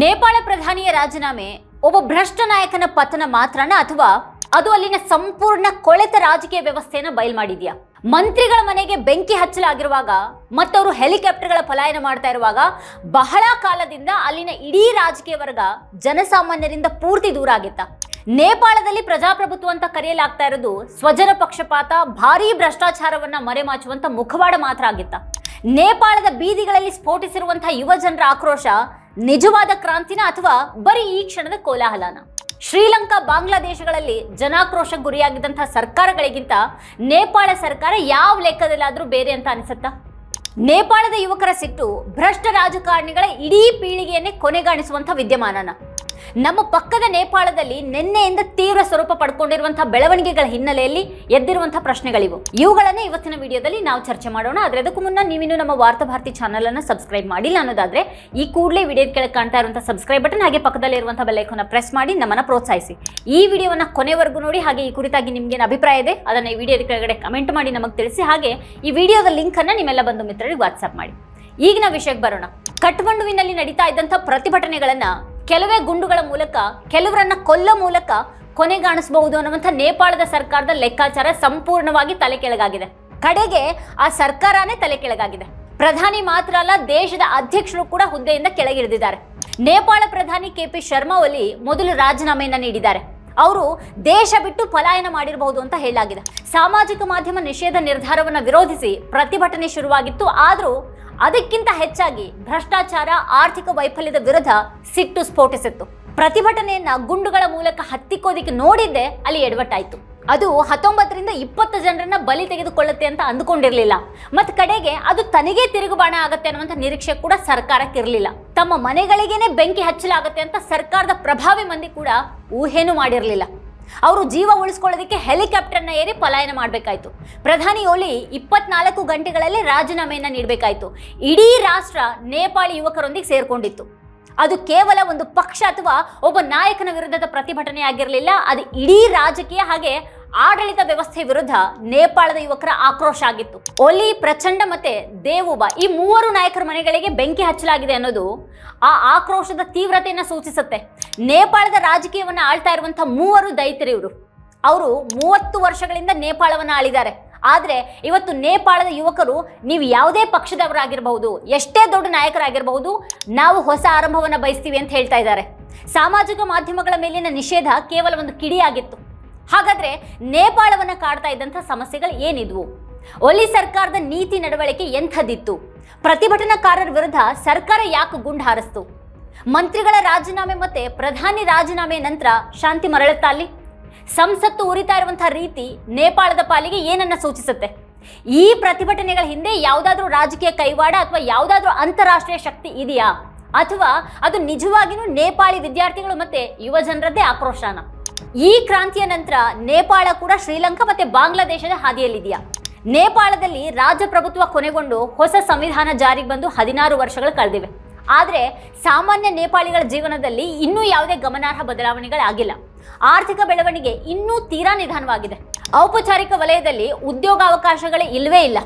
ನೇಪಾಳ ಪ್ರಧಾನಿಯ ರಾಜೀನಾಮೆ, ಒಬ್ಬ ಭ್ರಷ್ಟ ನಾಯಕನ ಪತನ ಮಾತ್ರನ ಅಥವಾ ಅದು ಅಲ್ಲಿನ ಸಂಪೂರ್ಣ ಕೊಳೆತ ರಾಜಕೀಯ ವ್ಯವಸ್ಥೆಯನ್ನು ಬಯಲು ಮಾಡಿದ್ಯಾ? ಮಂತ್ರಿಗಳ ಮನೆಗೆ ಬೆಂಕಿ ಹಚ್ಚಲಾಗಿರುವಾಗ ಮತ್ತವರು ಹೆಲಿಕಾಪ್ಟರ್ಗಳ ಪಲಾಯನ ಮಾಡ್ತಾ ಇರುವಾಗ ಬಹಳ ಕಾಲದಿಂದ ಅಲ್ಲಿನ ಇಡೀ ರಾಜಕೀಯ ವರ್ಗ ಜನಸಾಮಾನ್ಯರಿಂದ ಪೂರ್ತಿ ದೂರ ಆಗಿತ್ತ. ನೇಪಾಳದಲ್ಲಿ ಪ್ರಜಾಪ್ರಭುತ್ವ ಅಂತ ಕರೆಯಲಾಗ್ತಾ ಇರೋದು ಸ್ವಜನ ಪಕ್ಷಪಾತ, ಭಾರೀ ಭ್ರಷ್ಟಾಚಾರವನ್ನ ಮರೆಮಾಚುವಂತ ಮುಖವಾಡ ಮಾತ್ರ ಆಗಿತ್ತ. ನೇಪಾಳದ ಬೀದಿಗಳಲ್ಲಿ ಸ್ಫೋಟಿಸಿರುವಂತಹ ಯುವ ಜನರ ಆಕ್ರೋಶ ನಿಜವಾದ ಕ್ರಾಂತಿನ ಅಥವಾ ಬರೀ ಈ ಕ್ಷಣದ ಕೋಲಾಹಲನ? ಶ್ರೀಲಂಕಾ, ಬಾಂಗ್ಲಾದೇಶಗಳಲ್ಲಿ ಜನಾಕ್ರೋಶ ಗುರಿಯಾಗಿದ್ದಂತಹ ಸರ್ಕಾರಗಳಿಗಿಂತ ನೇಪಾಳ ಸರ್ಕಾರ ಯಾವ ಲೆಕ್ಕದಲ್ಲಾದರೂ ಬೇರೆ ಅಂತ ಅನಿಸುತ್ತಾ? ನೇಪಾಳದ ಯುವಕರ ಸಿಟ್ಟು ಭ್ರಷ್ಟ ರಾಜಕಾರಣಿಗಳ ಇಡೀ ಪೀಳಿಗೆಯನ್ನೇ ಕೊನೆಗಾಣಿಸುವಂಥ ವಿದ್ಯಮಾನನ. ನಮ್ಮ ಪಕ್ಕದ ನೇಪಾಳದಲ್ಲಿ ನಿನ್ನೆಯಿಂದ ತೀವ್ರ ಸ್ವರೂಪ ಪಡ್ಕೊಂಡಿರುವಂತಹ ಬೆಳವಣಿಗೆಗಳ ಹಿನ್ನೆಲೆಯಲ್ಲಿ ಎದ್ದಿರುವಂತಹ ಪ್ರಶ್ನೆಗಳಿವು. ಇವುಗಳನ್ನೇ ಇವತ್ತಿನ ವಿಡಿಯೋದಲ್ಲಿ ನಾವು ಚರ್ಚೆ ಮಾಡೋಣ. ಆದರೆ ಅದಕ್ಕೂ ಮುನ್ನ ನೀವಿನ್ನು ನಮ್ಮ ವಾರ್ತಾ ಭಾರತಿ ಚಾನಲ್ ಅನ್ನು ಸಬ್ಸ್ಕ್ರೈಬ್ ಮಾಡಿಲ್ಲ ಅನ್ನೋದಾದ್ರೆ ಈ ಕೂಡಲೇ ವಿಡಿಯೋ ಕೆಳಗೆ ಕಾಣ್ತಾ ಇರುವಂತಹ ಸಬ್ಸ್ಕ್ರೈಬ್ ಬಟನ್ ಹಾಗೆ ಪಕ್ಕದಲ್ಲಿ ಇರುವಂತಹ ಬೆಲ್ಲೈಕನ್ನ ಪ್ರೆಸ್ ಮಾಡಿ ನಮ್ಮನ್ನ ಪ್ರೋತ್ಸಾಹಿಸಿ. ಈ ವಿಡಿಯೋವನ್ನ ಕೊನೆವರೆಗೂ ನೋಡಿ, ಹಾಗೆ ಈ ಕುರಿತಾಗಿ ನಿಮ್ಗೆ ಅಭಿಪ್ರಾಯ ಇದೆ, ಅದನ್ನ ಈ ವಿಡಿಯೋದ ಕೆಳಗಡೆ ಕಮೆಂಟ್ ಮಾಡಿ ನಮಗೆ ತಿಳಿಸಿ, ಹಾಗೆ ಈ ವಿಡಿಯೋದ ಲಿಂಕ್ ಅನ್ನ ನಿಮ್ಮೆಲ್ಲ ಬಂಧು ಮಿತ್ರರಿಗೆ ವಾಟ್ಸ್ಆಪ್ ಮಾಡಿ. ಈಗಿನ ವಿಷಯಕ್ಕೆ ಬರೋಣ. ಕಠ್ಮಂಡುವಿನಲ್ಲಿ ನಡೀತಾ ಇದ್ದಂಥ ಪ್ರತಿಭಟನೆಗಳನ್ನ ಕೆಲವೇ ಗುಂಡುಗಳ ಮೂಲಕ, ಕೆಲವರನ್ನ ಕೊಲ್ಲ ಮೂಲಕ ಕೊನೆಗಾಣಿಸಬಹುದು ಅನ್ನುವಂಥ ನೇಪಾಳದ ಸರ್ಕಾರದ ಲೆಕ್ಕಾಚಾರ ಸಂಪೂರ್ಣವಾಗಿ ತಲೆ ಕೆಳಗಾಗಿದೆ ಕಡೆಗೆ ಆ ಸರ್ಕಾರನೇ ತಲೆ ಕೆಳಗಾಗಿದೆ ಪ್ರಧಾನಿ ಮಾತ್ರ ಅಲ್ಲ, ದೇಶದ ಅಧ್ಯಕ್ಷರು ಕೂಡ ಹುದ್ದೆಯಿಂದ ಕೆಳಗಿಳಿದಿದ್ದಾರೆ. ನೇಪಾಳ ಪ್ರಧಾನಿ ಕೆ ಪಿ ಶರ್ಮಾ ಒಲಿ ಮೊದಲು ರಾಜೀನಾಮೆಯನ್ನ ನೀಡಿದ್ದಾರೆ. ಅವರು ದೇಶ ಬಿಟ್ಟು ಪಲಾಯನ ಮಾಡಿರಬಹುದು ಅಂತ ಹೇಳಲಾಗಿದೆ. ಸಾಮಾಜಿಕ ಮಾಧ್ಯಮ ನಿಷೇಧ ನಿರ್ಧಾರವನ್ನು ವಿರೋಧಿಸಿ ಪ್ರತಿಭಟನೆ ಶುರುವಾಗಿತ್ತು. ಆದರೂ ಅದಕ್ಕಿಂತ ಹೆಚ್ಚಾಗಿ ಭ್ರಷ್ಟಾಚಾರ, ಆರ್ಥಿಕ ವೈಫಲ್ಯದ ವಿರುದ್ಧ ಸಿಟ್ಟು ಸ್ಫೋಟಿಸಿತ್ತು. ಪ್ರತಿಭಟನೆಯನ್ನ ಗುಂಡುಗಳ ಮೂಲಕ ಹತ್ತಿಕ್ಕೋದಿಕ್ಕೆ ನೋಡಿದ್ದೆ ಅಲ್ಲಿ ಎಡವಟ್ಟಾಯಿತು. ಅದು ಹತ್ತೊಂಬತ್ತರಿಂದ ಇಪ್ಪತ್ತು ಜನರನ್ನ ಬಲಿ ತೆಗೆದುಕೊಳ್ಳುತ್ತೆ ಅಂತ ಅಂದುಕೊಂಡಿರಲಿಲ್ಲ. ಮತ್ತು ಕಡೆಗೆ ಅದು ತನಗೇ ತಿರುಗುಬಾಣ ಆಗುತ್ತೆ ಅನ್ನುವಂಥ ನಿರೀಕ್ಷೆ ಕೂಡ ಸರ್ಕಾರಕ್ಕೆ ಇರಲಿಲ್ಲ ತಮ್ಮ ಮನೆಗಳಿಗೇನೆ ಬೆಂಕಿ ಹಚ್ಚಲಾಗುತ್ತೆ ಅಂತ ಸರ್ಕಾರದ ಪ್ರಭಾವಿ ಮಂದಿ ಕೂಡ ಊಹೆನೂ ಮಾಡಿರಲಿಲ್ಲ. ಅವರು ಜೀವ ಉಳಿಸ್ಕೊಳ್ಳೋದಕ್ಕೆ ಹೆಲಿಕಾಪ್ಟರ್ನ ಏರಿ ಪಲಾಯನ ಮಾಡಬೇಕಾಯ್ತು. ಪ್ರಧಾನಿ ಓಲಿ ಇಪ್ಪತ್ನಾಲ್ಕು ಗಂಟೆಗಳಲ್ಲಿ ರಾಜೀನಾಮೆಯನ್ನ ನೀಡಬೇಕಾಯ್ತು. ಇಡೀ ರಾಷ್ಟ್ರ ನೇಪಾಳಿ ಯುವಕರೊಂದಿಗೆ ಸೇರ್ಕೊಂಡಿತ್ತು. ಅದು ಕೇವಲ ಒಂದು ಪಕ್ಷ ಅಥವಾ ಒಬ್ಬ ನಾಯಕನ ವಿರುದ್ಧದ ಪ್ರತಿಭಟನೆ ಆಗಿರಲಿಲ್ಲ. ಅದು ಇಡೀ ರಾಜಕೀಯ ಹಾಗೆ ಆಡಳಿತ ವ್ಯವಸ್ಥೆ ವಿರುದ್ಧ ನೇಪಾಳದ ಯುವಕರ ಆಕ್ರೋಶ ಆಗಿತ್ತು. ಒಲಿ, ಪ್ರಚಂಡ ಮತ್ತೆ ದೇವುಬ ಈ ಮೂವರು ನಾಯಕರ ಮನೆಗಳಿಗೆ ಬೆಂಕಿ ಹಚ್ಚಲಾಗಿದೆ ಅನ್ನೋದು ಆ ಆಕ್ರೋಶದ ತೀವ್ರತೆಯನ್ನು ಸೂಚಿಸುತ್ತೆ. ನೇಪಾಳದ ರಾಜಕೀಯವನ್ನು ಆಳ್ತಾ ಇರುವಂತಹ ಮೂವರು ದೈತ್ಯರಿವರು ಅವರು ಮೂವತ್ತು ವರ್ಷಗಳಿಂದ ನೇಪಾಳವನ್ನು ಆಳಿದ್ದಾರೆ. ಆದರೆ ಇವತ್ತು ನೇಪಾಳದ ಯುವಕರು ನೀವು ಯಾವುದೇ ಪಕ್ಷದವರಾಗಿರಬಹುದು, ಎಷ್ಟೇ ದೊಡ್ಡ ನಾಯಕರಾಗಿರಬಹುದು, ನಾವು ಹೊಸ ಆರಂಭವನ್ನು ಬಯಸ್ತೀವಿ ಅಂತ ಹೇಳ್ತಾ ಇದ್ದಾರೆ. ಸಾಮಾಜಿಕ ಮಾಧ್ಯಮಗಳ ಮೇಲಿನ ನಿಷೇಧ ಕೇವಲ ಒಂದು ಕಿಡಿಯಾಗಿತ್ತು ಹಾಗಾದರೆ ನೇಪಾಳವನ್ನು ಕಾಡ್ತಾ ಇದ್ದಂಥ ಸಮಸ್ಯೆಗಳು ಏನಿದ್ವು? ಒಲಿ ಸರ್ಕಾರದ ನೀತಿ ನಡವಳಿಕೆ ಎಂಥದ್ದಿತ್ತು? ಪ್ರತಿಭಟನಾಕಾರರ ವಿರುದ್ಧ ಸರ್ಕಾರ ಯಾಕೆ ಗುಂಡು ಹಾರಿಸ್ತು? ಮಂತ್ರಿಗಳ ರಾಜೀನಾಮೆ ಮತ್ತೆ ಪ್ರಧಾನಿ ರಾಜೀನಾಮೆ ನಂತರ ಶಾಂತಿ ಮರಳುತ್ತಾ ಅಲ್ಲಿ? ಸಂಸತ್ತು ಉರಿತಾ ಇರುವಂತಹ ರೀತಿ ನೇಪಾಳದ ಪಾಲಿಗೆ ಏನನ್ನ ಸೂಚಿಸುತ್ತೆ? ಈ ಪ್ರತಿಭಟನೆಗಳ ಹಿಂದೆ ಯಾವುದಾದ್ರೂ ರಾಜಕೀಯ ಕೈವಾಡ ಅಥವಾ ಯಾವುದಾದ್ರೂ ಅಂತಾರಾಷ್ಟ್ರೀಯ ಶಕ್ತಿ ಇದೆಯಾ? ಅಥವಾ ಅದು ನಿಜವಾಗಿಯೂ ನೇಪಾಳಿ ವಿದ್ಯಾರ್ಥಿಗಳು ಮತ್ತೆ ಯುವ ಜನರದ್ದೇ ಆಕ್ರೋಶನ? ಈ ಕ್ರಾಂತಿಯ ನಂತರ ನೇಪಾಳ ಕೂಡ ಶ್ರೀಲಂಕಾ ಮತ್ತೆ ಬಾಂಗ್ಲಾದೇಶದ ಹಾದಿಯಲ್ಲಿದೆಯಾ? ನೇಪಾಳದಲ್ಲಿ ರಾಜಪ್ರಭುತ್ವ ಕೊನೆಗೊಂಡು ಹೊಸ ಸಂವಿಧಾನ ಜಾರಿಗೆ ಬಂದು ಹದಿನಾರು ವರ್ಷಗಳು ಕಳೆದಿವೆ. ಆದರೆ ಸಾಮಾನ್ಯ ನೇಪಾಳಿಗಳ ಜೀವನದಲ್ಲಿ ಇನ್ನೂ ಯಾವುದೇ ಗಮನಾರ್ಹ ಬದಲಾವಣೆಗಳಾಗಿಲ್ಲ. ಆರ್ಥಿಕ ಬೆಳವಣಿಗೆ ಇನ್ನೂ ತೀರಾ ನಿಧಾನವಾಗಿದೆ. ಔಪಚಾರಿಕ ವಲಯದಲ್ಲಿ ಉದ್ಯೋಗಾವಕಾಶಗಳೇ ಇಲ್ಲವೇ ಇಲ್ಲ.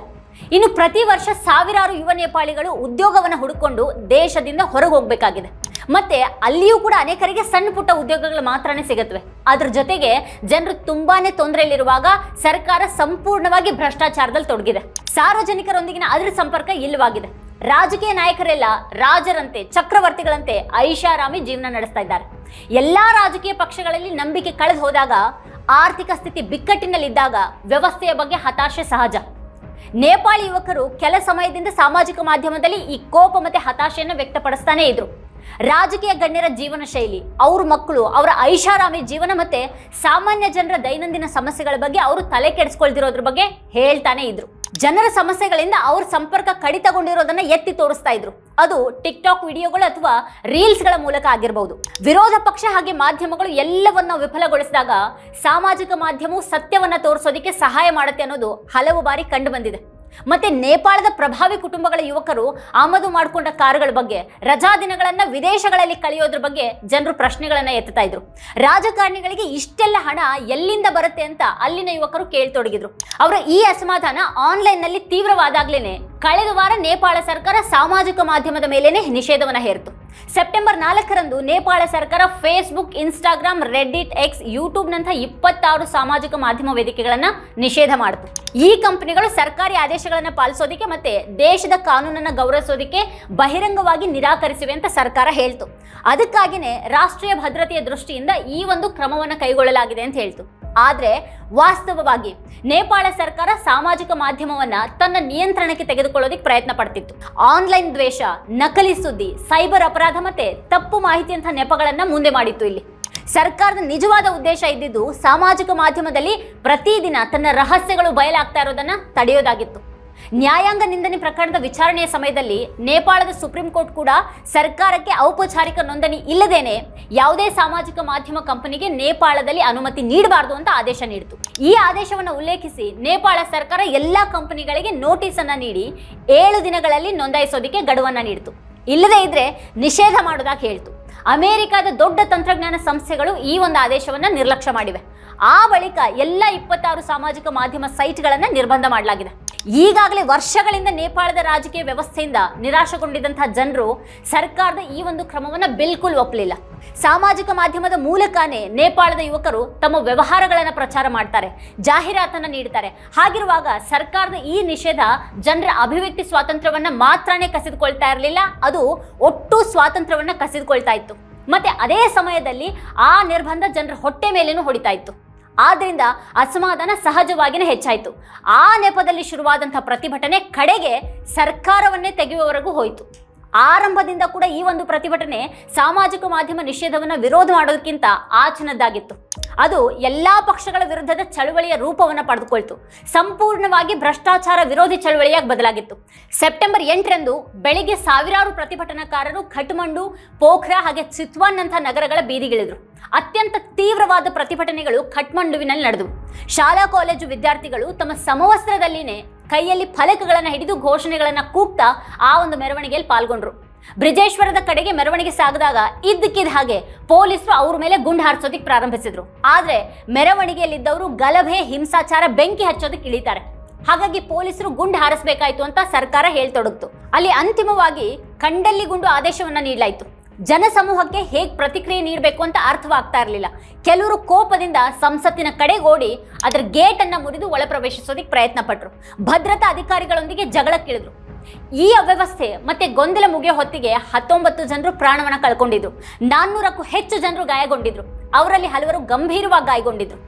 ಇನ್ನು ಪ್ರತಿ ವರ್ಷ ಸಾವಿರಾರು ಯುವ ನೇಪಾಳಿಗಳು ಉದ್ಯೋಗವನ್ನು ಹುಡುಕೊಂಡು ದೇಶದಿಂದ ಹೊರಗೆ ಹೋಗಬೇಕಾಗಿದೆ ಮತ್ತೆ ಅಲ್ಲಿಯೂ ಕೂಡ ಅನೇಕರಿಗೆ ಸಣ್ಣ ಪುಟ್ಟ ಉದ್ಯೋಗಗಳು ಮಾತ್ರನೇ ಸಿಗುತ್ತವೆ. ಅದ್ರ ಜೊತೆಗೆ ಜನರು ತುಂಬಾನೇ ತೊಂದರೆಯಲ್ಲಿರುವಾಗ ಸರ್ಕಾರ ಸಂಪೂರ್ಣವಾಗಿ ಭ್ರಷ್ಟಾಚಾರದಲ್ಲಿ ತೊಡಗಿದೆ. ಸಾರ್ವಜನಿಕರೊಂದಿಗಿನ ಅದರ ಸಂಪರ್ಕ ಇಲ್ಲವಾಗಿದೆ. ರಾಜಕೀಯ ನಾಯಕರೆಲ್ಲ ರಾಜರಂತೆ, ಚಕ್ರವರ್ತಿಗಳಂತೆ ಐಷಾರಾಮಿ ಜೀವನ ನಡೆಸ್ತಾ ಇದ್ದಾರೆ. ಎಲ್ಲಾ ರಾಜಕೀಯ ಪಕ್ಷಗಳಲ್ಲಿ ನಂಬಿಕೆ ಕಳೆದು ಹೋದಾಗ ಆರ್ಥಿಕ ಸ್ಥಿತಿ ಬಿಕ್ಕಟ್ಟಿನಲ್ಲಿದ್ದಾಗ ವ್ಯವಸ್ಥೆಯ ಬಗ್ಗೆ ಹತಾಶೆ ಸಹಜ. ನೇಪಾಳಿ ಯುವಕರು ಕೆಲ ಸಮಯದಿಂದ ಸಾಮಾಜಿಕ ಮಾಧ್ಯಮದಲ್ಲಿ ಈ ಕೋಪ ಮತ್ತು ಹತಾಶೆಯನ್ನು ವ್ಯಕ್ತಪಡಿಸ್ತಾನೆ ಇದ್ರು. ರಾಜಕೀಯ ಗಣ್ಯರ ಜೀವನ ಶೈಲಿ, ಅವ್ರ ಮಕ್ಕಳು, ಅವರ ಐಷಾರಾಮಿ ಜೀವನ ಮತ್ತೆ ಸಾಮಾನ್ಯ ಜನರ ದೈನಂದಿನ ಸಮಸ್ಯೆಗಳ ಬಗ್ಗೆ ಅವರು ತಲೆ ಕೆಡಿಸ್ಕೊಳ್ದಿರೋದ್ರ ಬಗ್ಗೆ ಹೇಳ್ತಾನೆ ಇದ್ರು. ಜನರ ಸಮಸ್ಯೆಗಳಿಂದ ಅವ್ರ ಸಂಪರ್ಕ ಕಡಿತಗೊಂಡಿರೋದನ್ನ ಎತ್ತಿ ತೋರಿಸ್ತಾ ಇದ್ರು. ಅದು ಟಿಕ್ ಟಾಕ್ ವಿಡಿಯೋಗಳು ಅಥವಾ ರೀಲ್ಸ್ಗಳ ಮೂಲಕ ಆಗಿರಬಹುದು ವಿರೋಧ ಪಕ್ಷ ಹಾಗೆ ಮಾಧ್ಯಮಗಳು ಎಲ್ಲವನ್ನ ವಿಫಲಗೊಳಿಸಿದಾಗ ಸಾಮಾಜಿಕ ಮಾಧ್ಯಮವು ಸತ್ಯವನ್ನ ತೋರಿಸೋದಕ್ಕೆ ಸಹಾಯ ಮಾಡುತ್ತೆ ಅನ್ನೋದು ಹಲವು ಬಾರಿ ಕಂಡು ಬಂದಿದೆ. ಮತ್ತೆ ನೇಪಾಳದ ಪ್ರಭಾವಿ ಕುಟುಂಬಗಳ ಯುವಕರು ಆಮದು ಮಾಡಿಕೊಂಡ ಕಾರುಗಳ ಬಗ್ಗೆ, ರಜಾ ದಿನಗಳನ್ನ ವಿದೇಶಗಳಲ್ಲಿ ಕಳೆಯೋದ್ರ ಬಗ್ಗೆ ಜನರು ಪ್ರಶ್ನೆಗಳನ್ನ ಎತ್ತುತ್ತಾ ಇದ್ರು. ರಾಜಕಾರಣಿಗಳಿಗೆ ಇಷ್ಟೆಲ್ಲ ಹಣ ಎಲ್ಲಿಂದ ಬರುತ್ತೆ ಅಂತ ಅಲ್ಲಿನ ಯುವಕರು ಕೇಳ್ತೊಡಗಿದ್ರು. ಅವರ ಈ ಅಸಮಾಧಾನ ಆನ್ಲೈನ್ನಲ್ಲಿ ತೀವ್ರವಾದಾಗ್ಲೇನೆ ಕಳೆದ ವಾರ ನೇಪಾಳ ಸರ್ಕಾರ ಸಾಮಾಜಿಕ ಮಾಧ್ಯಮದ ಮೇಲೇನೆ ನಿಷೇಧವನ್ನ ಹೇರಿತು. ಸೆಪ್ಟೆಂಬರ್ ನಾಲ್ಕರಂದು ನೇಪಾಳ ಸರ್ಕಾರ ಫೇಸ್ಬುಕ್, ಇನ್ಸ್ಟಾಗ್ರಾಮ್, ರೆಡ್ಡಿಟ್ ಎಕ್ಸ್ ಯೂಟ್ಯೂಬ್ನಂತಹ ಇಪ್ಪತ್ತಾರು ಸಾಮಾಜಿಕ ಮಾಧ್ಯಮ ವೇದಿಕೆಗಳನ್ನು ನಿಷೇಧ ಮಾಡಿತು. ಈ ಕಂಪನಿಗಳು ಸರ್ಕಾರಿ ಆದೇಶಗಳನ್ನು ಪಾಲಿಸೋದಕ್ಕೆ ಮತ್ತು ದೇಶದ ಕಾನೂನನ್ನು ಗೌರವಿಸೋದಕ್ಕೆ ಬಹಿರಂಗವಾಗಿ ನಿರಾಕರಿಸಿವೆ ಅಂತ ಸರ್ಕಾರ ಹೇಳ್ತು. ಅದಕ್ಕಾಗಿಯೇ ರಾಷ್ಟ್ರೀಯ ಭದ್ರತೆಯ ದೃಷ್ಟಿಯಿಂದ ಈ ಒಂದು ಕ್ರಮವನ್ನು ಕೈಗೊಳ್ಳಲಾಗಿದೆ ಅಂತ ಹೇಳ್ತು. ಆದ್ರೆ ವಾಸ್ತವವಾಗಿ ನೇಪಾಳ ಸರ್ಕಾರ ಸಾಮಾಜಿಕ ಮಾಧ್ಯಮವನ್ನ ತನ್ನ ನಿಯಂತ್ರಣಕ್ಕೆ ತೆಗೆದುಕೊಳ್ಳೋದಕ್ಕೆ ಪ್ರಯತ್ನ ಪಡ್ತಿತ್ತು. ಆನ್ಲೈನ್ ದ್ವೇಷ, ನಕಲಿ ಸುದ್ದಿ, ಸೈಬರ್ ಅಪರಾಧ ಮತ್ತೆ ತಪ್ಪು ಮಾಹಿತಿಯಂತಹ ನೆಪಗಳನ್ನ ಮುಂದೆ ಮಾಡಿತ್ತು ಇಲ್ಲಿ. ಸರ್ಕಾರದ ನಿಜವಾದ ಉದ್ದೇಶ ಇದ್ದಿದ್ದು ಸಾಮಾಜಿಕ ಮಾಧ್ಯಮದಲ್ಲಿ ಪ್ರತಿದಿನ ತನ್ನ ರಹಸ್ಯಗಳು ಬಯಲಾಗ್ತಾ ಇರೋದನ್ನು ತಡೆಯೋದಾಗಿತ್ತು. ನ್ಯಾಯಾಂಗ ನಿಂದನೆ ಪ್ರಕರಣದ ವಿಚಾರಣೆಯ ಸಮಯದಲ್ಲಿ ನೇಪಾಳದ ಸುಪ್ರೀಂ ಕೋರ್ಟ್ ಕೂಡ ಸರ್ಕಾರಕ್ಕೆ ಔಪಚಾರಿಕ ನೋಂದಣಿ ಇಲ್ಲದೇನೆ ಯಾವುದೇ ಸಾಮಾಜಿಕ ಮಾಧ್ಯಮ ಕಂಪನಿಗೆ ನೇಪಾಳದಲ್ಲಿ ಅನುಮತಿ ನೀಡಬಾರದು ಅಂತ ಆದೇಶ ನೀಡಿತು. ಈ ಆದೇಶವನ್ನು ಉಲ್ಲೇಖಿಸಿ ನೇಪಾಳ ಸರ್ಕಾರ ಎಲ್ಲ ಕಂಪನಿಗಳಿಗೆ ನೋಟಿಸ್ ಅನ್ನು ನೀಡಿ ಏಳು ದಿನಗಳಲ್ಲಿ ನೋಂದಾಯಿಸೋದಕ್ಕೆ ಗಡುವನ್ನ ನೀಡಿತು. ಇಲ್ಲದೇ ಇದ್ರೆ ನಿಷೇಧ ಮಾಡೋದಾಗಿ ಹೇಳ್ತು. ಅಮೆರಿಕದ ದೊಡ್ಡ ತಂತ್ರಜ್ಞಾನ ಸಂಸ್ಥೆಗಳು ಈ ಒಂದು ಆದೇಶವನ್ನ ನಿರ್ಲಕ್ಷ್ಯ ಮಾಡಿವೆ. ಆ ಬಳಿಕ ಎಲ್ಲ ಇಪ್ಪತ್ತಾರು ಸಾಮಾಜಿಕ ಮಾಧ್ಯಮ ಸೈಟ್ಗಳನ್ನು ನಿರ್ಬಂಧ ಮಾಡಲಾಗಿದೆ. ಈಗಾಗಲೇ ವರ್ಷಗಳಿಂದ ನೇಪಾಳದ ರಾಜಕೀಯ ವ್ಯವಸ್ಥೆಯಿಂದ ನಿರಾಶೆಗೊಂಡಿದ್ದಂತಹ ಜನರು ಸರ್ಕಾರದ ಈ ಒಂದು ಕ್ರಮವನ್ನು ಬಿಲ್ಕುಲ್ ಒಪ್ಪಲಿಲ್ಲ. ಸಾಮಾಜಿಕ ಮಾಧ್ಯಮದ ಮೂಲಕನೇ ನೇಪಾಳದ ಯುವಕರು ತಮ್ಮ ವ್ಯವಹಾರಗಳನ್ನು ಪ್ರಚಾರ ಮಾಡ್ತಾರೆ, ಜಾಹೀರಾತನ್ನು ನೀಡ್ತಾರೆ. ಹಾಗಿರುವಾಗ ಸರ್ಕಾರದ ಈ ನಿಷೇಧ ಜನರ ಅಭಿವ್ಯಕ್ತಿ ಸ್ವಾತಂತ್ರ್ಯವನ್ನು ಮಾತ್ರನೇ ಕಸಿದುಕೊಳ್ತಾ ಇರಲಿಲ್ಲ, ಅದು ಒಟ್ಟು ಸ್ವಾತಂತ್ರ್ಯವನ್ನು ಕಸಿದುಕೊಳ್ತಾ ಇತ್ತು. ಮತ್ತೆ ಅದೇ ಸಮಯದಲ್ಲಿ ಆ ನಿರ್ಬಂಧ ಜನರ ಹೊಟ್ಟೆ ಮೇಲೇನೂ ಹೊಡಿತಾ ಇತ್ತು. ಆದ್ರಿಂದ ಅಸಮಾಧಾನ ಸಹಜವಾಗಿಯೇ ಹೆಚ್ಚಾಯಿತು. ಆ ನೆಪದಲ್ಲಿ ಶುರುವಾದಂಥ ಪ್ರತಿಭಟನೆ ಕಡೆಗೆ ಸರ್ಕಾರವನ್ನೇ ತೆಗೆಯುವವರೆಗೂ ಹೋಯಿತು. ಆರಂಭದಿಂದ ಕೂಡ ಈ ಒಂದು ಪ್ರತಿಭಟನೆ ಸಾಮಾಜಿಕ ಮಾಧ್ಯಮ ನಿಷೇಧವನ್ನು ವಿರೋಧ ಮಾಡೋದಕ್ಕಿಂತ ಆಚನದ್ದಾಗಿತ್ತು. ಅದು ಎಲ್ಲಾ ಪಕ್ಷಗಳ ವಿರುದ್ಧದ ಚಳುವಳಿಯ ರೂಪವನ್ನು ಪಡೆದುಕೊಳ್ತು. ಸಂಪೂರ್ಣವಾಗಿ ಭ್ರಷ್ಟಾಚಾರ ವಿರೋಧಿ ಚಳುವಳಿಯಾಗಿ ಬದಲಾಗಿತ್ತು. ಸೆಪ್ಟೆಂಬರ್ ಎಂಟರಂದು ಬೆಳಿಗ್ಗೆ ಸಾವಿರಾರು ಪ್ರತಿಭಟನಾಕಾರರು ಖಟ್ಮಂಡು ಪೋಖ್ರಾ ಹಾಗೆ ಚಿತ್ವಾನ್ ಅಂತ ನಗರಗಳ ಬೀದಿಗಿಳಿದ್ರು. ಅತ್ಯಂತ ತೀವ್ರವಾದ ಪ್ರತಿಭಟನೆಗಳು ಖಟ್ಮಂಡುವಿನಲ್ಲಿ ನಡೆದವು. ಶಾಲಾ, ಕಾಲೇಜು ವಿದ್ಯಾರ್ಥಿಗಳು ತಮ್ಮ ಸಮವಸ್ತ್ರದಲ್ಲಿನೇ ಕೈಯಲ್ಲಿ ಫಲಕಗಳನ್ನು ಹಿಡಿದು ಘೋಷಣೆಗಳನ್ನು ಕೂಗ್ತಾ ಆ ಒಂದು ಮೆರವಣಿಗೆಯಲ್ಲಿ ಪಾಲ್ಗೊಂಡ್ರು. ಬ್ರಿಜೇಶ್ವರದ ಕಡೆಗೆ ಮೆರವಣಿಗೆ ಸಾಗದಾಗ ಇದ್ದಕ್ಕಿದ್ದ ಹಾಗೆ ಪೊಲೀಸರು ಅವ್ರ ಮೇಲೆ ಗುಂಡು ಹಾರಿಸೋದಕ್ಕೆ ಪ್ರಾರಂಭಿಸಿದ್ರು. ಆದರೆ ಮೆರವಣಿಗೆಯಲ್ಲಿದ್ದವರು ಗಲಭೆ, ಹಿಂಸಾಚಾರ, ಬೆಂಕಿ ಹಚ್ಚೋದಕ್ಕೆ ಇಳಿತಾರೆ. ಹಾಗಾಗಿ ಪೊಲೀಸರು ಗುಂಡು ಹಾರಿಸಬೇಕಾಯ್ತು ಅಂತ ಸರ್ಕಾರ ಹೇಳ್ತೊಡಗ್ತು. ಅಲ್ಲಿ ಅಂತಿಮವಾಗಿ ಕಂಡಲ್ಲಿ ಗುಂಡು ಆದೇಶವನ್ನ ನೀಡಲಾಯಿತು. ಜನಸಮೂಹಕ್ಕೆ ಹೇಗೆ ಪ್ರತಿಕ್ರಿಯೆ ನೀಡಬೇಕು ಅಂತ ಅರ್ಥವಾಗ್ತಾ ಇರಲಿಲ್ಲ. ಕೆಲವರು ಕೋಪದಿಂದ ಸಂಸತ್ತಿನ ಕಡೆಗೋಡಿ ಅದರ ಗೇಟ್ ಅನ್ನ ಮುರಿದು ಒಳ ಪ್ರವೇಶಿಸೋದಕ್ಕೆ ಪ್ರಯತ್ನ ಪಟ್ಟರು ಭದ್ರತಾ ಅಧಿಕಾರಿಗಳೊಂದಿಗೆ ಜಗಳಕ್ಕಿಳಿದ್ರು ಈ ಅವ್ಯವಸ್ಥೆ ಮತ್ತೆ ಗೊಂದಲ ಮುಗಿಯೋ ಹೊತ್ತಿಗೆ ಹತ್ತೊಂಬತ್ತು ಜನರು ಪ್ರಾಣವನ್ನ ಕಳ್ಕೊಂಡಿದ್ರು. ನಾನ್ನೂರಕ್ಕೂ ಹೆಚ್ಚು ಜನರು ಗಾಯಗೊಂಡಿದ್ರು. ಅವರಲ್ಲಿ ಹಲವರು ಗಂಭೀರವಾಗಿ ಗಾಯಗೊಂಡಿದ್ರು.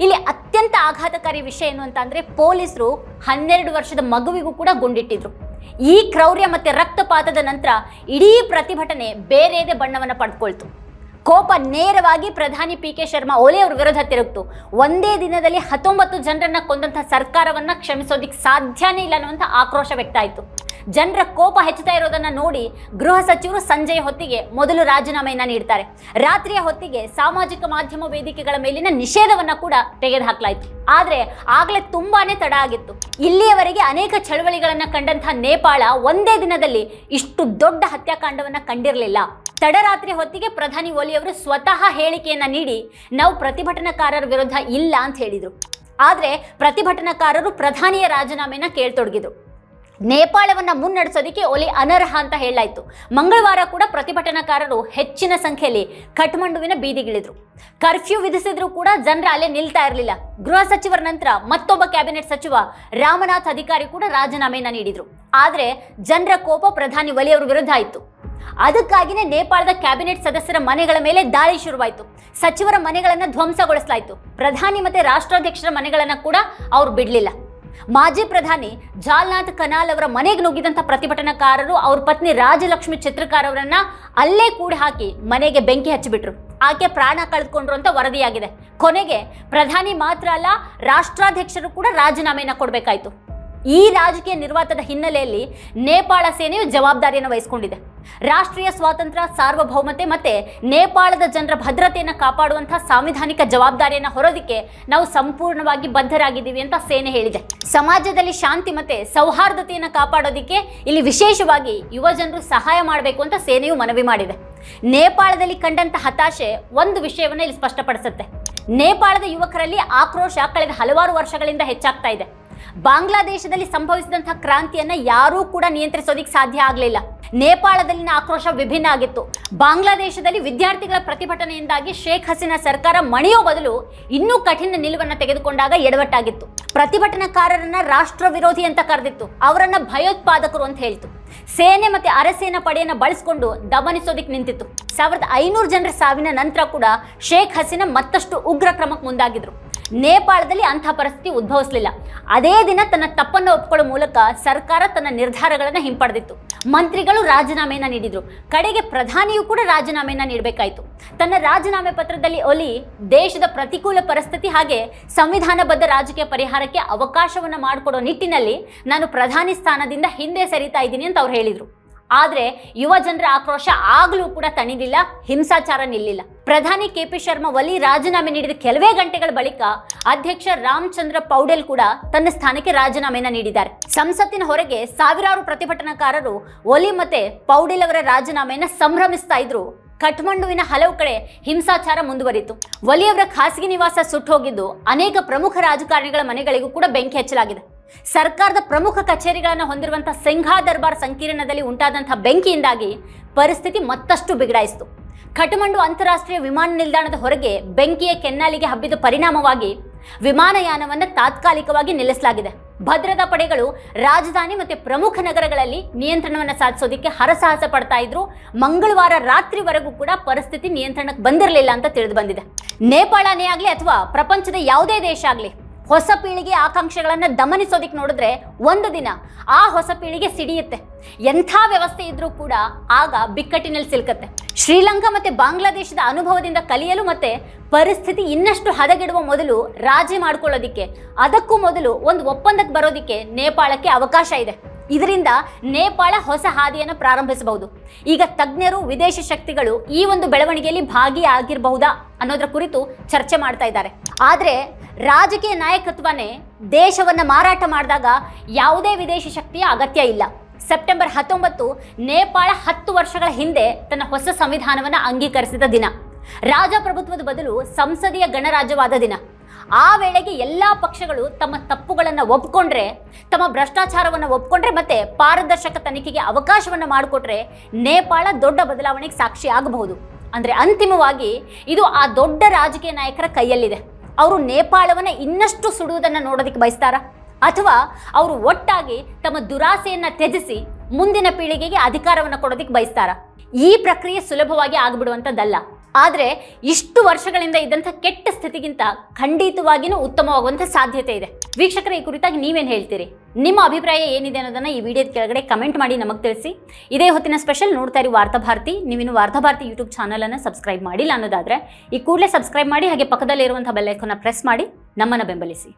ಇಲ್ಲಿ ಅತ್ಯಂತ ಆಘಾತಕಾರಿ ವಿಷಯ ಏನು ಅಂತ ಅಂದ್ರೆ ಪೊಲೀಸರು ಹನ್ನೆರಡು ವರ್ಷದ ಮಗುವಿಗೂ ಕೂಡ ಗುಂಡಿಟ್ಟಿದ್ರು. ಈ ಕ್ರೌರ್ಯ ಮತ್ತು ರಕ್ತಪಾತದ ನಂತರ ಇಡೀ ಪ್ರತಿಭಟನೆ ಬೇರೆದೇ ಬಣ್ಣವನ್ನು ಪಡೆದುಕೊಳ್ತು ಕೋಪ ನೇರವಾಗಿ ಪ್ರಧಾನಿ ಪಿ ಕೆ ಶರ್ಮಾ ಓಲಿ ಅವರ ವಿರೋಧ ತಿರುಗ್ತು. ಒಂದೇ ದಿನದಲ್ಲಿ ಹತ್ತೊಂಬತ್ತು ಜನರನ್ನ ಕೊಂದಂತಹ ಸರ್ಕಾರವನ್ನ ಕ್ಷಮಿಸೋದಿಕ್ಕೆ ಸಾಧ್ಯನೇ ಇಲ್ಲ ಅನ್ನುವಂಥ ಆಕ್ರೋಶ ವ್ಯಕ್ತ ಆಯಿತು. ಜನರ ಕೋಪ ಹೆಚ್ಚುತ್ತಾ ಇರೋದನ್ನ ನೋಡಿ ಗೃಹ ಸಚಿವರು ಸಂಜೆಯ ಹೊತ್ತಿಗೆ ಮೊದಲು ರಾಜೀನಾಮೆಯನ್ನ ನೀಡ್ತಾರೆ. ರಾತ್ರಿಯ ಹೊತ್ತಿಗೆ ಸಾಮಾಜಿಕ ಮಾಧ್ಯಮ ವೇದಿಕೆಗಳ ಮೇಲಿನ ನಿಷೇಧವನ್ನ ಕೂಡ ತೆಗೆದುಹಾಕಲಾಯಿತು. ಆದ್ರೆ ಆಗ್ಲೇ ತುಂಬಾನೇ ತಡ ಆಗಿತ್ತು. ಇಲ್ಲಿಯವರೆಗೆ ಅನೇಕ ಚಳವಳಿಗಳನ್ನ ಕಂಡಂತಹ ನೇಪಾಳ ಒಂದೇ ದಿನದಲ್ಲಿ ಇಷ್ಟು ದೊಡ್ಡ ಹತ್ಯಾಕಾಂಡವನ್ನ ಕಂಡಿರಲಿಲ್ಲ. ತಡರಾತ್ರಿ ಹೊತ್ತಿಗೆ ಪ್ರಧಾನಿ ಓಲಿ ಅವರು ಸ್ವತಃ ಹೇಳಿಕೆಯನ್ನ ನೀಡಿ ನಾವು ಪ್ರತಿಭಟನಾಕಾರರ ವಿರುದ್ಧ ಇಲ್ಲ ಅಂತ ಹೇಳಿದರು. ಆದ್ರೆ ಪ್ರತಿಭಟನಾಕಾರರು ಪ್ರಧಾನಿಯ ರಾಜೀನಾಮೆನ ಕೇಳ್ತೊಡಗಿದ್ರು. ನೇಪಾಳವನ್ನ ಮುನ್ನಡೆಸೋದಕ್ಕೆ ಒಲಿ ಅನರ್ಹ ಅಂತ ಹೇಳಲಾಯಿತು. ಮಂಗಳವಾರ ಕೂಡ ಪ್ರತಿಭಟನಾಕಾರರು ಹೆಚ್ಚಿನ ಸಂಖ್ಯೆಯಲ್ಲಿ ಕಠ್ಮಂಡುವಿನ ಬೀದಿಗಿಳಿದ್ರು. ಕರ್ಫ್ಯೂ ವಿಧಿಸಿದ್ರು ಕೂಡ ಜನರ ಅಲ್ಲೇ ನಿಲ್ತಾ ಇರಲಿಲ್ಲ. ಗೃಹ ಸಚಿವರ ನಂತರ ಮತ್ತೊಬ್ಬ ಕ್ಯಾಬಿನೆಟ್ ಸಚಿವ ರಾಮನಾಥ್ ಅಧಿಕಾರಿ ಕೂಡ ರಾಜೀನಾಮೆಯನ್ನ ನೀಡಿದ್ರು. ಆದ್ರೆ ಜನರ ಕೋಪ ಪ್ರಧಾನಿ ಒಲಿಯವರ ವಿರುದ್ಧ ಆಯಿತು. ಅದಕ್ಕಾಗಿನೇ ನೇಪಾಳದ ಕ್ಯಾಬಿನೆಟ್ ಸದಸ್ಯರ ಮನೆಗಳ ಮೇಲೆ ದಾಳಿ ಶುರುವಾಯಿತು. ಸಚಿವರ ಮನೆಗಳನ್ನು ಧ್ವಂಸಗೊಳಿಸಲಾಯಿತು. ಪ್ರಧಾನಿ ಮತ್ತೆ ರಾಷ್ಟ್ರಾಧ್ಯಕ್ಷರ ಮನೆಗಳನ್ನು ಕೂಡ ಅವರು ಬಿಡಲಿಲ್ಲ. ಮಾಜಿ ಪ್ರಧಾನಿ ಜಾಲ್ನಾಥ್ ಕನಾಲ್ ಅವರ ಮನೆಗೆ ನುಗ್ಗಿದಂಥ ಪ್ರತಿಭಟನಾಕಾರರು ಅವ್ರ ಪತ್ನಿ ರಾಜಲಕ್ಷ್ಮಿ ಚಿತ್ರಕಾರ್ ಅವರನ್ನ ಅಲ್ಲೇ ಕೂಡಿ ಹಾಕಿ ಮನೆಗೆ ಬೆಂಕಿ ಹಚ್ಚಿಬಿಟ್ರು. ಆಕೆ ಪ್ರಾಣ ಕಳೆದುಕೊಂಡ್ರು ಅಂತ ವರದಿಯಾಗಿದೆ. ಕೊನೆಗೆ ಪ್ರಧಾನಿ ಮಾತ್ರ ಅಲ್ಲ, ರಾಷ್ಟ್ರಾಧ್ಯಕ್ಷರು ಕೂಡ ರಾಜೀನಾಮೆಯನ್ನು ಕೊಡಬೇಕಾಯ್ತು. ಈ ರಾಜಕೀಯ ನಿರ್ವಾತದ ಹಿನ್ನೆಲೆಯಲ್ಲಿ ನೇಪಾಳ ಸೇನೆಯು ಜವಾಬ್ದಾರಿಯನ್ನು ವಹಿಸಿಕೊಂಡಿದೆ. ರಾಷ್ಟ್ರೀಯ ಸ್ವಾತಂತ್ರ್ಯ, ಸಾರ್ವಭೌಮತೆ ಮತ್ತೆ ನೇಪಾಳದ ಜನರ ಭದ್ರತೆಯನ್ನು ಕಾಪಾಡುವಂತಹ ಸಾಂವಿಧಾನಿಕ ಜವಾಬ್ದಾರಿಯನ್ನು ಹೊರೋದಕ್ಕೆ ನಾವು ಸಂಪೂರ್ಣವಾಗಿ ಬದ್ಧರಾಗಿದ್ದೀವಿ ಅಂತ ಸೇನೆ ಹೇಳಿದೆ. ಸಮಾಜದಲ್ಲಿ ಶಾಂತಿ ಮತ್ತೆ ಸೌಹಾರ್ದತೆಯನ್ನು ಕಾಪಾಡೋದಿಕ್ಕೆ ಇಲ್ಲಿ ವಿಶೇಷವಾಗಿ ಯುವ ಜನರು ಸಹಾಯ ಮಾಡಬೇಕು ಅಂತ ಸೇನೆಯು ಮನವಿ ಮಾಡಿದೆ. ನೇಪಾಳದಲ್ಲಿ ಕಂಡಂತ ಹತಾಶೆ ಒಂದು ವಿಷಯವನ್ನು ಇಲ್ಲಿ ಸ್ಪಷ್ಟಪಡಿಸುತ್ತೆ. ನೇಪಾಳದ ಯುವಕರಲ್ಲಿ ಆಕ್ರೋಶ ಕಳೆದ ಹಲವಾರು ವರ್ಷಗಳಿಂದ ಹೆಚ್ಚಾಗ್ತಾ ಇದೆ. ಬಾಂಗ್ಲಾದೇಶದಲ್ಲಿ ಸಂಭವಿಸಿದಂತಹ ಕ್ರಾಂತಿಯನ್ನ ಯಾರೂ ಕೂಡ ನಿಯಂತ್ರಿಸೋದಿಕ್ ಸಾಧ್ಯ ಆಗಲಿಲ್ಲ. ನೇಪಾಳದಲ್ಲಿನ ಆಕ್ರೋಶ ವಿಭಿನ್ನ ಆಗಿತ್ತು. ಬಾಂಗ್ಲಾದೇಶದಲ್ಲಿ ವಿದ್ಯಾರ್ಥಿಗಳ ಪ್ರತಿಭಟನೆಯಿಂದಾಗಿ ಶೇಖ್ ಹಸೀನಾ ಸರ್ಕಾರ ಮಣಿಯೋ ಬದಲು ಇನ್ನೂ ಕಠಿಣ ನಿಲುವನ್ನು ತೆಗೆದುಕೊಂಡಾಗ ಎಡವಟ್ಟಾಗಿತ್ತು. ಪ್ರತಿಭಟನಾಕಾರರನ್ನ ರಾಷ್ಟ್ರ ವಿರೋಧಿ ಅಂತ ಕರೆದಿತ್ತು. ಅವರನ್ನ ಭಯೋತ್ಪಾದಕರು ಅಂತ ಹೇಳ್ತು. ಸೇನೆ ಮತ್ತೆ ಅರಸೇನಾ ಪಡೆಯನ್ನ ಬಳಸಿಕೊಂಡು ದಮನಿಸೋದಕ್ಕೆ ನಿಂತಿತ್ತು. ಸಾವಿರದ ಐನೂರು ಜನರ ಸಾವಿನ ನಂತರ ಕೂಡ ಶೇಖ್ ಹಸೀನಾ ಮತ್ತಷ್ಟು ಉಗ್ರ ಕ್ರಮಕ್ಕೆ ಮುಂದಾಗಿದ್ರು. ನೇಪಾಳದಲ್ಲಿ ಅಂತಹ ಪರಿಸ್ಥಿತಿ ಉದ್ಭವಿಸಲಿಲ್ಲ. ಅದೇ ದಿನ ತನ್ನ ತಪ್ಪನ್ನು ಒಪ್ಕೊಳ್ಳೋ ಮೂಲಕ ಸರ್ಕಾರ ತನ್ನ ನಿರ್ಧಾರಗಳನ್ನು ಹಿಂಪಡೆದಿತ್ತು. ಮಂತ್ರಿಗಳು ರಾಜೀನಾಮೆಯನ್ನು ನೀಡಿದ್ರು. ಕಡೆಗೆ ಪ್ರಧಾನಿಯು ಕೂಡ ರಾಜೀನಾಮೆಯನ್ನು ನೀಡಬೇಕಾಯಿತು. ತನ್ನ ರಾಜೀನಾಮೆ ಪತ್ರದಲ್ಲಿ ಒಲಿ, ದೇಶದ ಪ್ರತಿಕೂಲ ಪರಿಸ್ಥಿತಿ ಹಾಗೆ ಸಂವಿಧಾನಬದ್ಧ ರಾಜಕೀಯ ಪರಿಹಾರಕ್ಕೆ ಅವಕಾಶವನ್ನು ಮಾಡಿಕೊಡೋ ನಿಟ್ಟಿನಲ್ಲಿ ನಾನು ಪ್ರಧಾನಿ ಸ್ಥಾನದಿಂದ ಹಿಂದೆ ಸರಿತಾ ಇದ್ದೀನಿ ಅಂತ ಅವ್ರು ಹೇಳಿದ್ರು. ಆದರೆ ಯುವ ಜನರ ಆಕ್ರೋಶ ಆಗಲೂ ಕೂಡ ತಣಿಲಿಲ್ಲ, ಹಿಂಸಾಚಾರ ನಿಲ್ಲಿಲ್ಲ. ಪ್ರಧಾನಿ ಕೆ ಪಿ ಶರ್ಮಾ ಒಲಿ ರಾಜೀನಾಮೆ ನೀಡಿದ ಕೆಲವೇ ಗಂಟೆಗಳ ಬಳಿಕ ಅಧ್ಯಕ್ಷ ರಾಮಚಂದ್ರ ಪೌಡೆಲ್ ಕೂಡ ತನ್ನ ಸ್ಥಾನಕ್ಕೆ ರಾಜೀನಾಮೆಯನ್ನ ನೀಡಿದ್ದಾರೆ. ಸಂಸತ್ತಿನ ಹೊರಗೆ ಸಾವಿರಾರು ಪ್ರತಿಭಟನಾಕಾರರು ಒಲಿ ಮತ್ತೆ ಪೌಡೆಲ್ ಅವರ ರಾಜೀನಾಮೆಯನ್ನ ಸಂಭ್ರಮಿಸ್ತಾ ಇದ್ರು. ಕಠ್ಮಂಡುವಿನ ಹಲವು ಕಡೆ ಹಿಂಸಾಚಾರ ಮುಂದುವರಿತು. ಒಲಿಯವರ ಖಾಸಗಿ ನಿವಾಸ ಸುಟ್ಟು ಹೋಗಿದ್ದು ಅನೇಕ ಪ್ರಮುಖ ರಾಜಕಾರಣಿಗಳ ಮನೆಗಳಿಗೂ ಕೂಡ ಬೆಂಕಿ ಹಚ್ಚಲಾಗಿದೆ. ಸರ್ಕಾರದ ಪ್ರಮುಖ ಕಚೇರಿಗಳನ್ನು ಹೊಂದಿರುವಂಥ ಸಿಂಘಾ ದರ್ಬಾರ್ ಸಂಕೀರ್ಣದಲ್ಲಿ ಉಂಟಾದಂಥ ಬೆಂಕಿಯಿಂದಾಗಿ ಪರಿಸ್ಥಿತಿ ಮತ್ತಷ್ಟು ಬಿಗಡಾಯಿಸಿತು. ಕಠ್ಮಂಡು ಅಂತಾರಾಷ್ಟ್ರೀಯ ವಿಮಾನ ನಿಲ್ದಾಣದ ಹೊರಗೆ ಬೆಂಕಿಯ ಕೆನ್ನಾಲಿಗೆ ಹಬ್ಬಿದ ಪರಿಣಾಮವಾಗಿ ವಿಮಾನಯಾನವನ್ನು ತಾತ್ಕಾಲಿಕವಾಗಿ ನಿಲ್ಲಿಸಲಾಗಿದೆ. ಭದ್ರತಾ ಪಡೆಗಳು ರಾಜಧಾನಿ ಮತ್ತು ಪ್ರಮುಖ ನಗರಗಳಲ್ಲಿ ನಿಯಂತ್ರಣವನ್ನು ಸಾಧಿಸೋದಕ್ಕೆ ಹರಸಾಹಸ ಪಡ್ತಾ ಇದ್ರು. ಮಂಗಳವಾರ ರಾತ್ರಿವರೆಗೂ ಕೂಡ ಪರಿಸ್ಥಿತಿ ನಿಯಂತ್ರಣಕ್ಕೆ ಬಂದಿರಲಿಲ್ಲ ಅಂತ ತಿಳಿದು ಬಂದಿದೆ. ನೇಪಾಳನೇ ಆಗಲಿ ಅಥವಾ ಪ್ರಪಂಚದ ಯಾವುದೇ ದೇಶ ಆಗಲಿ ಹೊಸ ಪೀಳಿಗೆ ಆಕಾಂಕ್ಷೆಗಳನ್ನು ದಮನಿಸೋದಿಕ್ ನೋಡಿದ್ರೆ ಒಂದು ದಿನ ಆ ಹೊಸ ಪೀಳಿಗೆ ಸಿಡಿಯುತ್ತೆ. ಎಂಥ ವ್ಯವಸ್ಥೆ ಇದ್ರೂ ಕೂಡ ಆಗ ಬಿಕ್ಕಟ್ಟಿನಲ್ಲಿ ಸಿಲ್ಕತ್ತೆ. ಶ್ರೀಲಂಕಾ ಮತ್ತು ಬಾಂಗ್ಲಾದೇಶದ ಅನುಭವದಿಂದ ಕಲಿಯಲು ಮತ್ತೆ ಪರಿಸ್ಥಿತಿ ಇನ್ನಷ್ಟು ಹದಗೆಡುವ ಮೊದಲು ರಾಜಿ ಮಾಡ್ಕೊಳ್ಳೋದಿಕ್ಕೆ, ಅದಕ್ಕೂ ಮೊದಲು ಒಂದು ಒಪ್ಪಂದಕ್ಕೆ ಬರೋದಿಕ್ಕೆ ನೇಪಾಳಕ್ಕೆ ಅವಕಾಶ ಇದೆ. ಇದರಿಂದ ನೇಪಾಳ ಹೊಸ ಹಾದಿಯನ್ನು ಪ್ರಾರಂಭಿಸಬಹುದು. ಈಗ ತಜ್ಞರು, ವಿದೇಶಿ ಶಕ್ತಿಗಳು ಈ ಒಂದು ಬೆಳವಣಿಗೆಯಲ್ಲಿ ಭಾಗಿಯಾಗಿರಬಹುದಾ ಅನ್ನೋದರ ಕುರಿತು ಚರ್ಚೆ ಮಾಡ್ತಾ ಇದ್ದಾರೆ. ಆದರೆ ರಾಜಕೀಯ ನಾಯಕತ್ವನೇ ದೇಶವನ್ನು ಮಾರಾಟ ಮಾಡಿದಾಗ ಯಾವುದೇ ವಿದೇಶಿ ಶಕ್ತಿಯ ಅಗತ್ಯ ಇಲ್ಲ. ಸೆಪ್ಟೆಂಬರ್ ಹತ್ತೊಂಬತ್ತು ನೇಪಾಳ ಹತ್ತು ವರ್ಷಗಳ ಹಿಂದೆ ತನ್ನ ಹೊಸ ಸಂವಿಧಾನವನ್ನು ಅಂಗೀಕರಿಸಿದ ದಿನ. ರಾಜಪ್ರಭುತ್ವದ ಬದಲು ಸಂಸದೀಯ ಗಣರಾಜ್ಯವಾದ ದಿನ. ಆ ವೇಳೆಗೆ ಎಲ್ಲ ಪಕ್ಷಗಳು ತಮ್ಮ ತಪ್ಪುಗಳನ್ನು ಒಪ್ಕೊಂಡ್ರೆ, ತಮ್ಮ ಭ್ರಷ್ಟಾಚಾರವನ್ನು ಒಪ್ಕೊಂಡ್ರೆ ಮತ್ತೆ ಪಾರದರ್ಶಕ ತನಿಖೆಗೆ ಅವಕಾಶವನ್ನು ಮಾಡಿಕೊಟ್ರೆ ನೇಪಾಳ ದೊಡ್ಡ ಬದಲಾವಣೆಗೆ ಸಾಕ್ಷಿ ಆಗಬಹುದು. ಅಂದರೆ ಅಂತಿಮವಾಗಿ ಇದು ಆ ದೊಡ್ಡ ರಾಜಕೀಯ ನಾಯಕರ ಕೈಯಲ್ಲಿದೆ. ಅವರು ನೇಪಾಳವನ್ನು ಇನ್ನಷ್ಟು ಸುಡುವುದನ್ನು ನೋಡೋದಕ್ಕೆ ಬಯಸ್ತಾರಾ? ಅಥವಾ ಅವರು ಒಟ್ಟಾಗಿ ತಮ್ಮ ದುರಾಸೆಯನ್ನು ತ್ಯಜಿಸಿ ಮುಂದಿನ ಪೀಳಿಗೆಗೆ ಅಧಿಕಾರವನ್ನು ಕೊಡೋದಕ್ಕೆ ಬಯಸ್ತಾರ? ಈ ಪ್ರಕ್ರಿಯೆ ಸುಲಭವಾಗಿ ಆಗ್ಬಿಡುವಂಥದ್ದಲ್ಲ ಆದರೆ ಇಷ್ಟು ವರ್ಷಗಳಿಂದ ಇದ್ದಂಥ ಕೆಟ್ಟ ಸ್ಥಿತಿಗಿಂತ ಖಂಡಿತವಾಗಿಯೂ ಉತ್ತಮವಾಗುವಂಥ ಸಾಧ್ಯತೆ ಇದೆ. ವೀಕ್ಷಕರ, ಈ ಕುರಿತಾಗಿ ನೀವೇನು ಹೇಳ್ತೀರಿ? ನಿಮ್ಮ ಅಭಿಪ್ರಾಯ ಏನಿದೆ ಅನ್ನೋದನ್ನು ಈ ವಿಡಿಯೋದ ಕೆಳಗಡೆ ಕಮೆಂಟ್ ಮಾಡಿ ನಮಗೆ ತಿಳಿಸಿ. ಇದೇ ಹೊತ್ತಿನ ಸ್ಪೆಷಲ್ ನೋಡ್ತಾ ಇರಿ ವಾರ್ತಾಭಾರತಿ ನೀವಿನ್ನು ವಾರ್ತಾಭಾರತಿ ಯೂಟ್ಯೂಬ್ ಚಾನಲನ್ನು ಸಬ್ಸ್ಕ್ರೈಬ್ ಮಾಡಿಲ್ಲ ಅನ್ನೋದಾದ್ರೆ ಈ ಕೂಡಲೇ ಸಬ್ಸ್ಕ್ರೈಬ್ ಮಾಡಿ ಹಾಗೆ ಪಕ್ಕದಲ್ಲಿರುವಂಥ ಬೆಲ್ಲೈಕನ್ನ ಪ್ರೆಸ್ ಮಾಡಿ ನಮ್ಮನ್ನು ಬೆಂಬಲಿಸಿ.